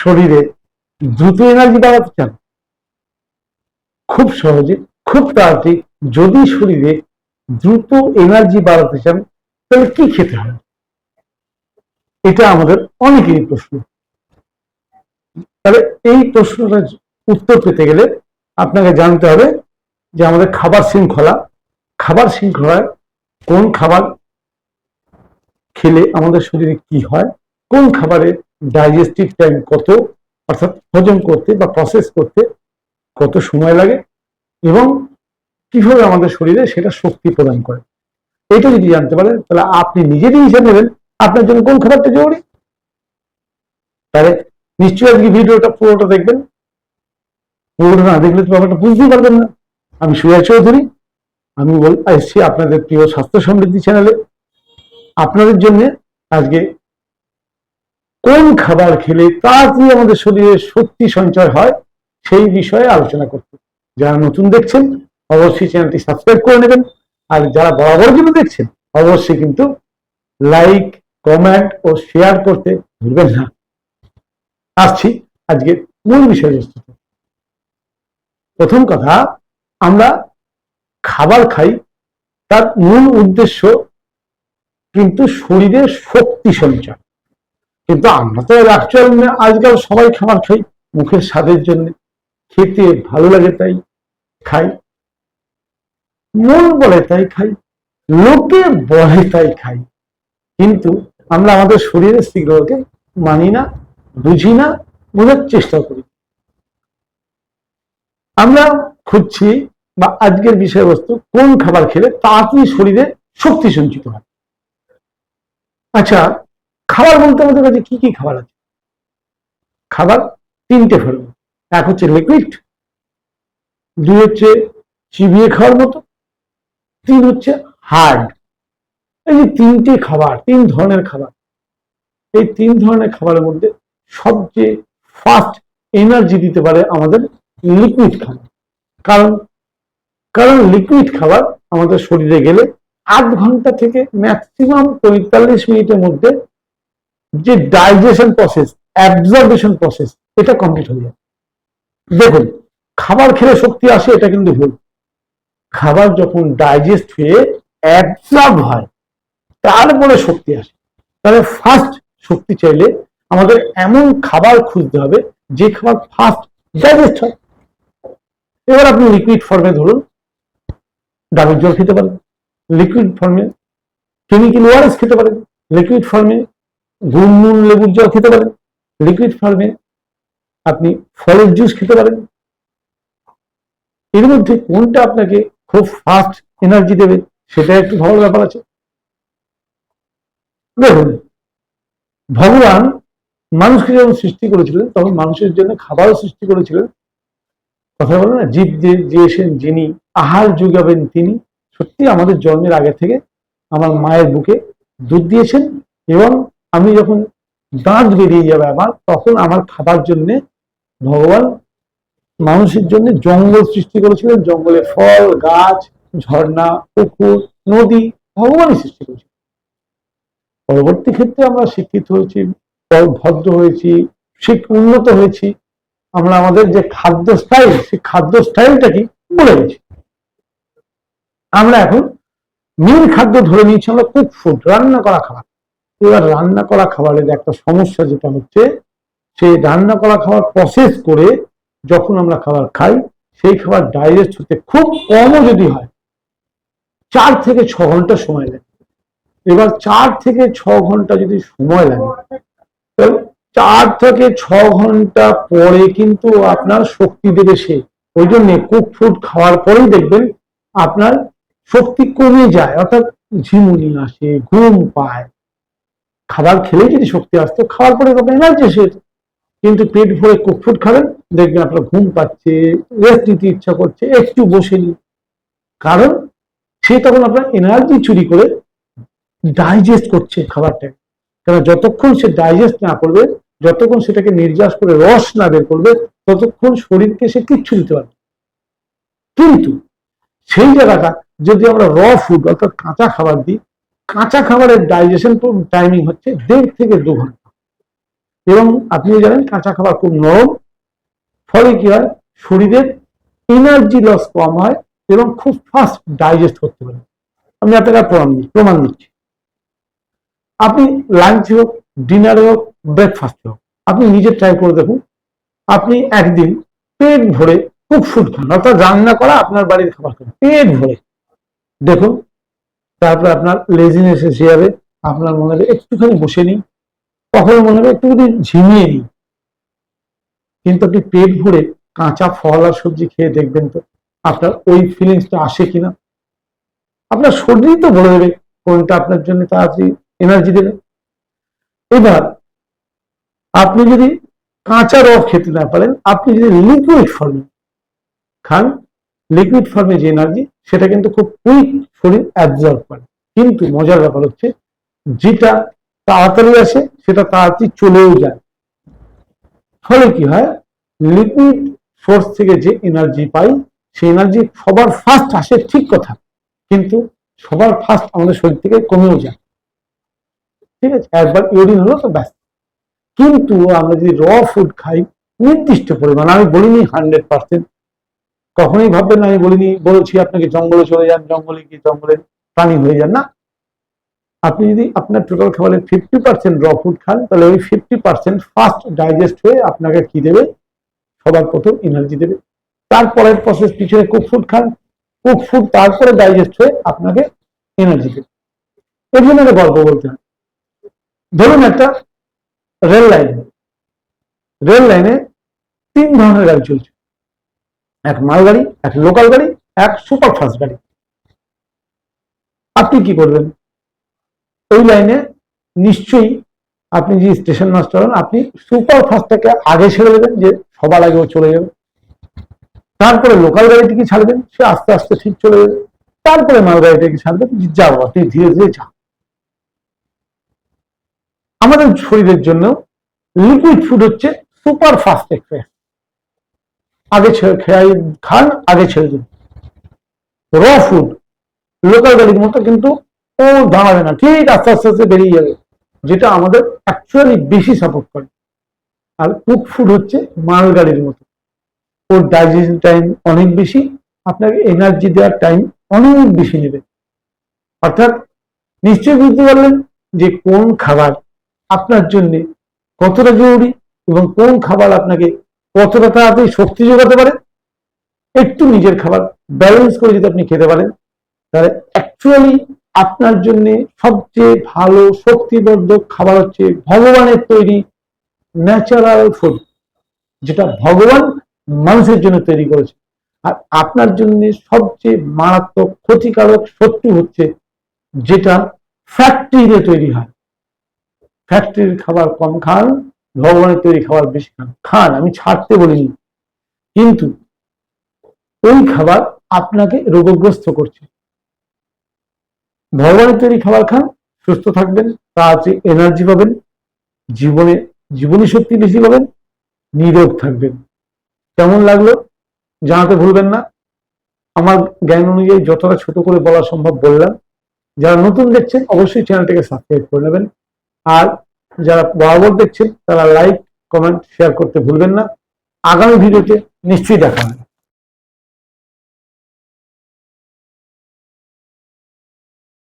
শরীরে দ্রুত এনার্জি বাড়াতে চান, খুব সহজে, খুব তাড়াতাড়ি যদি শরীরে দ্রুত এনার্জি বাড়াতে চান, তাহলে কি খেতে হবে? এটা আমাদের অনেকেরই প্রশ্ন। তাহলে এই প্রশ্নটার উত্তর পেতে গেলে আপনাকে জানতে হবে যে আমাদের খাবার শৃঙ্খলা, খাবার শৃঙ্খলায় কোন খাবার খেলে আমাদের শরীরে কি হয়, কোন খাবারের ডাইজেস্টিভ টাইম কত, অর্থাৎ হজম করতে বা প্রসেস করতে কত সময় লাগে এবং কীভাবে আমাদের শরীরে সেটা শক্তি প্রদান করে। এটা যদি জানতে পারেন, তাহলে আপনি নিজেরই হিসাব নেবেন, আপনার জন্য কোন খাবারটা জরুরি? তাহলে নিশ্চয়ই আজকে ভিডিওটা পুরোটা দেখবেন। পুরোটা না দেখলে তো ব্যাপারটা বুঝতেই পারবেন না। আমি সুয়া চৌধুরী, আমি বল এসছি আপনাদের প্রিয় স্বাস্থ্য সমৃদ্ধি চ্যানেলে। আপনাদের জন্য আজকে কোন খাবার খেলে তাড়াতাড়ি আমাদের শরীরে শক্তি সঞ্চয় হয়, সেই বিষয়ে আলোচনা করতে। যারা নতুন দেখছেন, অবশ্যই চ্যানেলটি সাবস্ক্রাইব করে নেবেন। আর যারা বরাবর জন্য দেখছেন, অবশ্যই কিন্তু লাইক, কমেন্ট ও শেয়ার করতে ভুলবেন না। আসছি আজকে মূল বিষয়বস্তু প্রথম কথা, আমরা খাবার খাই, তার মূল উদ্দেশ্য কিন্তু শরীরের শক্তি সঞ্চয়। কিন্তু আমরা তো অ্যাকচুয়াল আজকাল সবাই খাবার খাই মুখের স্বাদের জন্য। খেতে ভালো লাগে তাই খাই। মন বলে তাই খাই, লোকে বলে তাই খাই। কিন্তু আমরা আমাদের শরীরের শীঘ্রকে মানি না, বুঝি না, বোঝার চেষ্টা করি। আমরা খুঁজছি বা আজকের বিষয়বস্তু কোন খাবার খেলে তাড়াতাড়ি শরীরে শক্তি সঞ্চিত হয়। আচ্ছা খাবার বলতে আমাদের কাছে কি কি খাবার আছে? খাবার তিনটে ফেলব এক হচ্ছে লিকুইড দুই হচ্ছে চিবিয়ে খাওয়ার মতো, তিন হচ্ছে হার্ড এই যে তিনটে খাবার, তিন ধরনের খাবার, এই তিন ধরনের খাবারের মধ্যে সবচেয়ে ফাস্ট এনার্জি দিতে পারে আমাদের লিকুইড খাবার। কারণ কারণ লিকুইড খাবার আমাদের শরীরে গেলে আধ ঘণ্টা থেকে ম্যাক্সিমাম পঁয়তাল্লিশ মিনিটের মধ্যে যে ডাইজেশন প্রসেস অ্যাবজর্বেশন প্রসেস এটা কমপ্লিট হয়ে যায়। দেখুন, খাবার খেলে শক্তি আসে, এটা কিন্তু ভুল। খাবার যখন ডাইজেস্ট হয়ে অ্যাবজর্ব হয়, তারপরে শক্তি আসে। তাহলে ফার্স্ট শক্তি চাইলে আমাদের এমন খাবার খুঁজতে হবে, যে খাবার ফার্স্ট ডাইজেস্ট হয়। এবার আপনি লিকুইড ফর্মে ধরুন ডাবের জল খেতে পারেন। লিকুইড ফর্মে কেমিক্যাল ওয়ারেস খেতে পারেন। লিকুইড ফর্মে গুড়, নুন, লেবুর জল খেতে পারেন লিকুইড ফর্মে আপনি ফলের জুস খেতে পারেন। এর মধ্যে কোনটা আপনাকে খুব ফাস্ট এনার্জি দেবে সেটা একটু ভাবার ব্যাপার আছে। দেখুন, ভগবান মানুষকে যখন সৃষ্টি করেছিলেন, তখন মানুষের জন্য খাবারও সৃষ্টি করেছিলেন। কথা বলে না, জীব যে দিয়েছেন যিনি আহার যোগাবেন তিনি সত্যি আমাদের জন্মের আগে থেকে আমার মায়ের বুকে দুধ দিয়েছেন এবং আমি যখন দাঁত বেরিয়ে যাবে আমার তখন আমার খাবার জন্যে ভগবান মানুষের জন্য জঙ্গল সৃষ্টি করেছিলেন। জঙ্গলে ফল, গাছ, ঝর্ণা, পুকুর, নদী ভগবানই সৃষ্টি করেছিলেন। পরবর্তী ক্ষেত্রে আমরা শিক্ষিত হয়েছি, ভদ্র হয়েছি, শিখ উন্নত হয়েছি। আমরা আমাদের যে খাদ্য স্টাইল সেই খাদ্য স্টাইলটা কি? বলে গেছি আমরা এখন মেন খাদ্য ধরে নিয়েছি, আমরা কুক ফুড রান্না করা খাবার। এবার রান্না করা খাবারের একটা সমস্যা যেটা হচ্ছে, সেই রান্না করা খাবার প্রসেস করে যখন আমরা খাবার খাই, সেই খাবার ডাইজেস্ট হতে খুব কমও যদি হয়, চার থেকে ছ ঘণ্টা সময় লাগে। এবার চার থেকে ছ ঘণ্টা যদি সময় লাগে, তাহলে চার থেকে ছ ঘণ্টা পরে কিন্তু আপনার শক্তি দেবে সে। ওই জন্য কুক ফুড খাওয়ার পরেই দেখবেন আপনার শক্তি কমে যায়, অর্থাৎ ঝিমুনি আসে, ঘুম পায়। খাবার খেলেই যদি শক্তি আসতো, খাওয়ার পরে আপনার এনার্জি এসে কিন্তু পেট ভরে ফুড খাবেন, দেখবেন আপনার ঘুম পাচ্ছে রেস্ট নিতে ইচ্ছা করছে, একটু বসে নি কারণ সে তখন আপনার এনার্জি চুরি করে ডাইজেস্ট করছে খাবারটাকে কারণ যতক্ষণ সে ডাইজেস্ট না করবে, যতক্ষণ সেটাকে নির্যাস করে, রস না বের করবে, ততক্ষণ শরীরকে সে কিচ্ছু দিতে পারবে কিন্তু সেই জায়গাটা যদি আমরা র ফুড অর্থাৎ কাঁচা খাবার দিই কাঁচা খাবারের ডাইজেশন টাইমিং হচ্ছে দেড় থেকে দু ঘণ্টা। এবং আপনি জানেন কাঁচা খাবার খুব নরম, ফলে কি হয়? শরীরের এনার্জি লস কম হয় এবং খুব ফাস্ট ডাইজেস্ট করতে পারে আমি আপনাকে প্রমাণ দিচ্ছি প্রমাণ দিচ্ছি। আপনি লাঞ্চ হোক ডিনারে হোক ব্রেকফাস্টে হোক, আপনি নিজে ট্রাই করে দেখুন, আপনি একদিন পেট ভরে কুক ফুড খান, অর্থাৎ রান্না করা আপনার বাড়ির খাবার খান, পেট ভরে। দেখুন তারপরে আপনার লেজিনেস এসে যাবে আপনার মনে হবে একটুখানি বসে নিই কখনো মনে হবে একটুখানি ঝিমিয়ে নিই কিন্তু আপনি পেট ভরে কাঁচা ফল আর সবজি খেয়ে দেখবেন তো আপনার ওই ফিলিংসটা আসে কিনা। আপনার শরীরই তো বলে দেবে কোনটা আপনার জন্য তাড়াতাড়ি এনার্জি দেবে। এবার আপনি যদি কাঁচা রস খেতে না পারেন, আপনি যদি লিকুইড ফর্মে খান লিকুইড ফর্মে যে এনার্জি সেটা কিন্তু খুব কুইক শরীর অ্যাবজর্ব করে। কিন্তু মজার ব্যাপার হচ্ছে, যেটা তাড়াতাড়ি আসে, সেটা তাড়াতাড়ি চলেও যায়। ফলে কি হয়? লিকুইড সোর্স থেকে যে এনার্জি পাই, সেই এনার্জি সবার ফার্স্ট আসে ঠিক কথা, কিন্তু সবার ফার্স্ট আমাদের শরীর থেকে কমেও যায়। ঠিক আছে? একবার ইউরিন হলো তো ব্যাস। কিন্তু আমরা যদি র ফুড খাই, নির্দিষ্ট পরিমাণ, আমি বলিনি হান্ড্রেড পার্সেন্ট কখনোই ভাববেন আমি বলিনি, বলেছি আপনাকে জঙ্গলে চলে যান, জঙ্গলে গিয়ে জঙ্গলে প্রাণী হয়ে যান, না। আপনি যদি আপনার টোটাল খাবারের ফিফটি পার্সেন্ট র ফুড খান, তাহলে ওই ফিফটি পার্সেন্ট ফার্স্ট ডাইজেস্ট হয়ে আপনাকে কি দেবে? সবার প্রথম এনার্জি দেবে। তারপরের প্রসেস পিছনে কুক ফুড খান কুক ফুড তারপরে ডাইজেস্ট হয়ে আপনাকে এনার্জি দেবে। এর জন্য একটা গল্প বলতে হয়। ধরুন একটা রেল লাইন রেল লাইনে তিন ধরনের গাড়ি চলছে। এক মালগাড়ি এক লোকাল গাড়ি, এক সুপার ফাস্ট গাড়ি। আপনি কি করবেন? ওই লাইনে নিশ্চয়ই আপনি যে স্টেশন মাস্টার হন, আপনি সুপার ফাস্টটাকে আগে ছেড়ে দেবেন যে সবার আগে ও চলে যাবে। তারপরে লোকাল গাড়িটিকে ছাড়বেন, সে আস্তে আস্তে ঠিক চলে যাবে। তারপরে মালগাড়িটাকে ছাড়বেন, যে যাও, আপনি ধীরে ধীরে যাও আমাদের শরীরের জন্য লিকুইড ফুড হচ্ছে সুপার ফাস্ট এক্সপ্রেস আগে ছেড়ে খেয়াই খান, আগে ছেড়ে দিন। র ফুড লোকাল গাড়ির মতো কিন্তু ও দাঁড়াবে না। ঠিক আস্তে আস্তে আস্তে বেরিয়ে যাবে, যেটা আমাদের অ্যাকচুয়ালি বেশি সাপোর্ট করে। আর কুক ফুড হচ্ছে মালগাড়ির মতো। ওর ডাইজেশন টাইম অনেক বেশি, আপনাকে এনার্জি দেওয়ার টাইম অনেক বেশি নেবে। অর্থাৎ নিশ্চয়ই বুঝতে পারলেন যে কোন খাবার আপনার জন্য কতটা জরুরি এবং কোন খাবার আপনাকে কতটা তাড়াতাড়ি শক্তি যোগাতে পারে একটু নিজের খাবার ব্যালেন্স করে যদি আপনি খেতে পারেন, তাহলে অ্যাকচুয়ালি আপনার জন্য সবচেয়ে ভালো শক্তিবর্ধক খাবার হচ্ছে ভগবানের তৈরি ন্যাচারাল ফুড যেটা ভগবান মানুষের জন্য তৈরি করেছে। আর আপনার জন্য সবচেয়ে মারাত্মক ক্ষতিকারক শত্রু হচ্ছে যেটা ফ্যাক্টরিতে তৈরি হয়। ফ্যাক্টরির খাবার কম খান ভগবানের তৈরি খাবার বেশি খান খান, আমি ছাড়তে বলিনি। কিন্তু ওই খাবার আপনাকে রোগগ্রস্ত করছে। ভগবানের তৈরি খাবার খান, সুস্থ থাকবেন তাড়াতাড়ি এনার্জি পাবেন, জীবনে, জীবনী শক্তি বেশি পাবেন, নিরোগ থাকবেন। কেমন লাগল? জানাতে ভুলবেন না। আমার জ্ঞান অনুযায়ী যতটা ছোট করে বলা সম্ভব বললাম। যারা নতুন দেখছেন, অবশ্যই চ্যানেলটাকে সাবস্ক্রাইব করে নেবেন। আর যারা বরাবর দেখছেন, তারা লাইক কমেন্ট শেয়ার করতে ভুলবেন না। আগামী ভিডিওতে নিশ্চয়ই দেখা হবে।